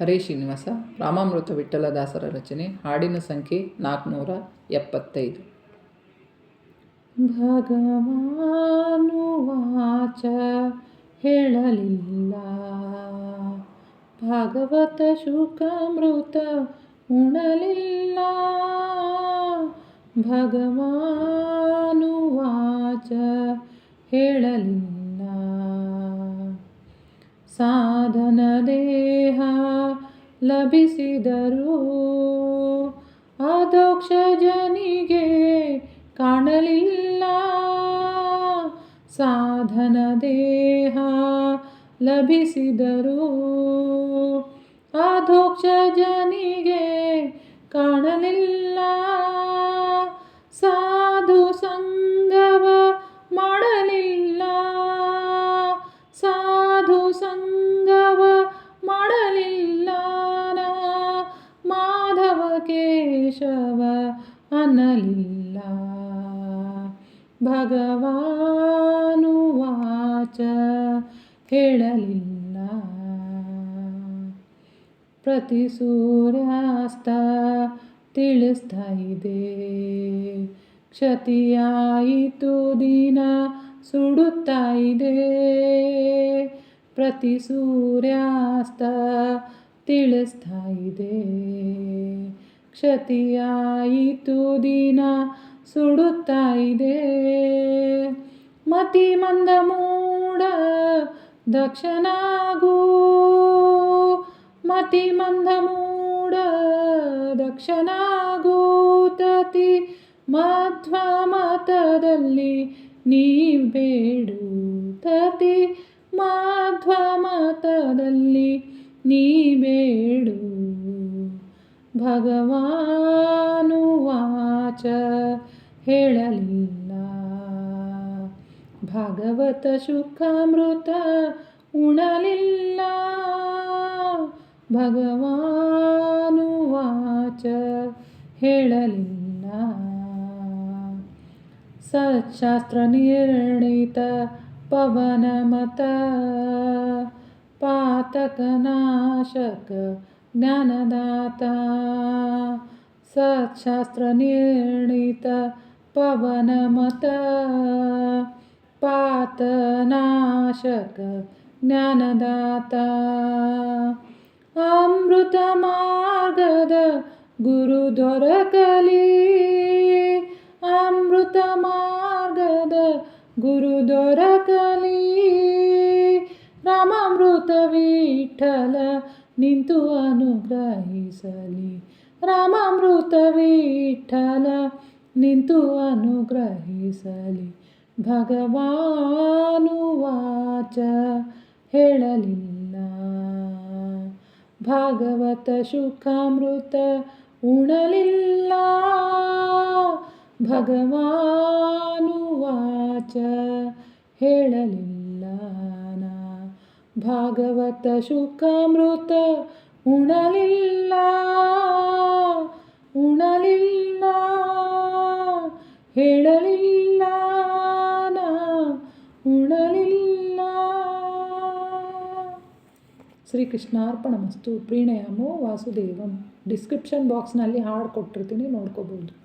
ಹರೇ ಶ್ರೀನಿವಾಸ, ರಾಮಾಮೃತ ವಿಠಲದಾಸರ ರಚನೆ, ಹಾಡಿನ ಸಂಖ್ಯೆ ನಾಲ್ಕುನೂರ ಎಪ್ಪತ್ತೈದು. ಭಗವಾನುವಾಚ ಹೇಳಲಿಲ್ಲ. ಭಾಗವತ ಶುಕಾಮೃತ ಉಣಲಿಲ್ಲ. ಭಗವಾನುವಾಚ ಹೇಳಲಿಲ್ಲ. ಸಾಧನ ದೇಹ ಲಭಿಸಿದರು ಅದೋಕ್ಷ ಜನಿಗೆ ಕಾಣಲಿಲ್ಲ. ಸಾಧನ ದೇಹ ಲಭಿಸಿದರು ಅಧೋಕ್ಷ ಜನಿಗೆ ಕಾಣಲಿಲ್ಲ. ಅನ್ನಲಿಲ್ಲ ಭಗವಾನುವಾಚ ಹೇಳಲಿಲ್ಲ ಪ್ರತಿ ಸೂರ್ಯಾಸ್ತ ತಿಳಿಸ್ತಾ ಇದೆ ಕ್ಷತಿಯಾಯಿತು ದಿನ ಸುಡುತ್ತಾ ಇದೆ ಪ್ರತಿ ಸೂರ್ಯಾಸ್ತ ತಿಳಿಸ್ತಾ ಇದೆ ಕ್ಷತಿಯಾಯಿತು ದಿನ ಸುಡುತ್ತಾ ಇದೆ. ಮತಿ ಮಂದ ಮೂಡ ದಕ್ಷನಾಗೂ. ಮತಿ ಮಂದ ಮೂಡ ದಕ್ಷನಾಗೂ. ತತಿ ಮಧ್ವ ಮತದಲ್ಲಿ ನೀ ಬೇಡು ತತಿ ಮಾಧ್ವ ಮತದಲ್ಲಿ ನೀ ಭಗವಾನುವಾಚ ಹೇಳಲಿಲ್ಲ. ಭಾಗವತ ಶುಕಾಮೃತ ಉಣಲಿಲ್ಲ. ಭಗವಾನುವಾಚ ಹೇಳಲಿಲ್ಲ. ಸತ್ಶಾಸ್ತ್ರ ನಿರ್ಣಿತ ಪವನ ಮತ ಪಾತಕನಾಶಕ ಜ್ಞಾನದಾತ ಸತ್ಶಾಸ್ತ್ರ ನಿರ್ಣಿತ ಪವನ ಮತ ಪಾತನಾಶಕ, ಜ್ಞಾನದಾತ. ಅಮೃತ ಮಾರ್ಗದ ಗುರು ದೊರಕಲಿ, ಅಮೃತ ಮಾರ್ಗದ ಗುರು ದೊರಕಲಿ. ರಾಮಾಮೃತ ವಿಠಲ ನಿಂತು ಅನುಗ್ರಹಿಸಲಿ. ರಾಮಾಮೃತ ವಿಠಲ ನಿಂತು ಅನುಗ್ರಹಿಸಲಿ. ಭಗವಾನುವಾಚ ಹೇಳಲಿಲ್ಲ. ಭಾಗವತ ಶುಕಾಮೃತ ಉಣಲಿಲ್ಲ. ಭಗವಾನುವಾಚ ಹೇಳಲಿಲ್ಲ. ಭಾಗವತ ಶುಕಾಮೃತ ಉಣಲಿಲ್ಲ ಉಣಲಿಲ್ಲ, ಹೇಳಲಿಲ್ಲ ನಾ, ಉಣಲಿಲ್ಲ. ಶ್ರೀಕೃಷ್ಣಾರ್ಪಣ ಮಸ್ತು ಪ್ರೀಣಯಾಮೋ ವಾಸುದೇವಂ. ಡಿಸ್ಕ್ರಿಪ್ಷನ್ ಬಾಕ್ಸ್ನಲ್ಲಿ ಹಾಡು ಕೊಟ್ಟಿರ್ತೀನಿ, ನೋಡ್ಕೋಬೋದು.